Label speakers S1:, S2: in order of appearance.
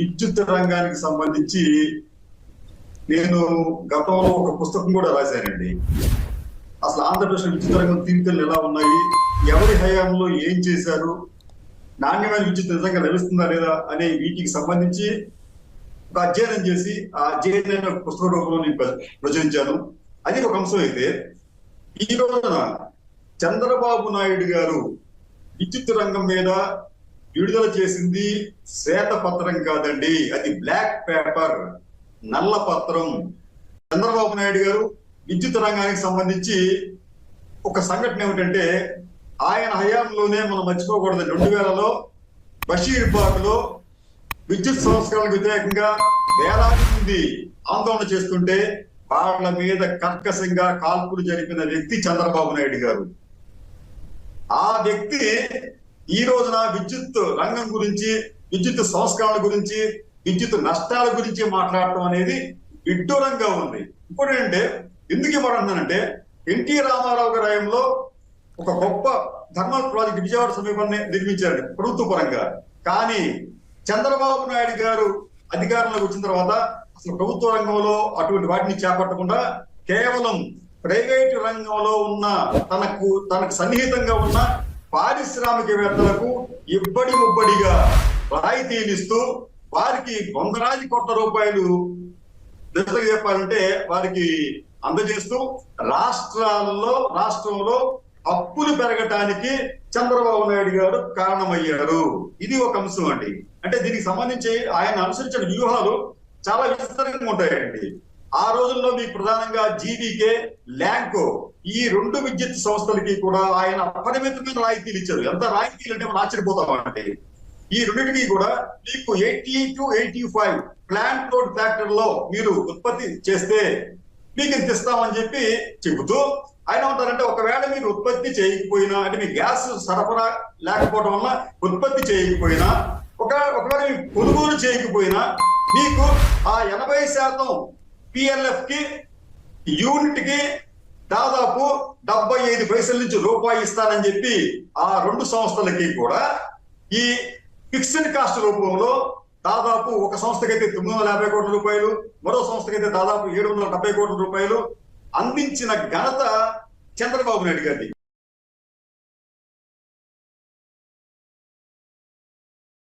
S1: విద్యుత్ రంగానికి సంబంధించి నేను గతంలో ఒక పుస్తకం కూడా రాశానండి. అసలు ఆంధ్రప్రదేశ్ విద్యుత్ రంగం తీరుతలు ఎలా ఉన్నాయి? ఎవరి హయాంలో ఏం చేశారు? నాణ్యమైన విద్యుత్ నిజంగా లభిస్తుందా లేదా అనే వీటికి సంబంధించి ఒక అధ్యయనం చేసి ఆ అధ్యయనాన్ని ఒక పుస్తక రూపంలో నేను ప్రచురించాను. అది ఒక అంశం అయితే ఈ రోజున చంద్రబాబు నాయుడు గారు విద్యుత్ రంగం మీద విడుదల చేసింది శ్వేత పత్రం కాదండి అది బ్లాక్ పేపర్. నల్ల పత్రం. చంద్రబాబు నాయుడు గారు విద్యుత్ రంగానికి సంబంధించి ఒక సంఘటన ఏమిటంటే ఆయన హయాంలోనే మనం మర్చిపోకూడదు. రెండు వేలలో బషీర్లో విద్యుత్ సంస్కరణలకు వ్యతిరేకంగా వేలాది మంది ఆందోళన చేస్తుంటే వాళ్ళ మీద కర్కశంగా కాల్పులు జరిపిన వ్యక్తి చంద్రబాబు నాయుడు గారు. ఆ వ్యక్తి ఈ రోజున విద్యుత్ రంగం గురించి విద్యుత్ సంస్కరణ గురించి విద్యుత్ నష్టాల గురించి మాట్లాడటం అనేది విడ్డూరంగా ఉంది. ఇంకోటి ఏంటంటే ఎందుకు ఇవ్వడంటే ఎన్టీ రామారావు గారాయంలో ఒక గొప్ప థర్మల్ ప్రాజెక్ట్ విజయవాడ సమీపాన్ని నిర్మించారు ప్రభుత్వ పరంగా. కానీ చంద్రబాబు నాయుడు గారు అధికారంలోకి వచ్చిన తర్వాత అసలు ప్రభుత్వ రంగంలో అటువంటి వాటిని చేపట్టకుండా కేవలం ప్రైవేట్ రంగంలో ఉన్న తనకు తనకు సన్నిహితంగా ఉన్న పారిశ్రామికవేత్తలకు ఇబ్బడి ముబ్బడిగా రాయితీలు ఇస్తూ వారికి వందలాది కోట్ల రూపాయలు నిజంగా చెప్పాలంటే వారికి అందజేస్తూ రాష్ట్రాల్లో రాష్ట్రంలో అప్పులు పెరగటానికి చంద్రబాబు నాయుడు గారు కారణమయ్యారు. ఇది ఒక అంశం అండి. అంటే దీనికి సంబంధించి ఆయన అనుసరించిన వ్యూహాలు చాలా విస్తరంగా ఉంటాయండి. ఆ రోజుల్లో మీకు ప్రధానంగా జీవీకే ల్యాంకో ఈ రెండు విద్యుత్ సంస్థలకి కూడా ఆయన అపరిమితమైన రాయితీలు ఇచ్చారు. ఎంత రాయితీలు అంటే మనం ఆశ్చర్యపోతామండి ఈ రెండింటికి కూడా మీకు eighty two eighty five plant load ఫ్యాక్టర్లో మీరు ఉత్పత్తి చేస్తే మీకు ఇంత ఇస్తామని చెప్పి చెబుతూ ఆయన ఉంటారంటే ఒకవేళ మీరు ఉత్పత్తి చేయకపోయినా అంటే మీ గ్యాస్ సరఫరా లేకపోవడం వల్ల ఉత్పత్తి చేయకపోయినా ఒక ఒకవేళ మీరు కొనుగోలు చేయకపోయినా మీకు ఆ ఎనభై శాతం పిఎల్ఎఫ్కి యూనిట్కి దాదాపు డెబ్బై ఐదు పైసల నుంచి రూపాయి ఇస్తానని చెప్పి ఆ రెండు సంస్థలకి కూడా ఈ ఫిక్స్డ్ కాస్ట్ రూపంలో దాదాపు ఒక సంస్థకైతే తొమ్మిది వందల యాభై కోట్ల రూపాయలు మరో సంస్థకైతే దాదాపు ఏడు వందల డెబ్బై కోట్ల రూపాయలు అందించిన ఘనత చంద్రబాబు నాయుడు గారిది.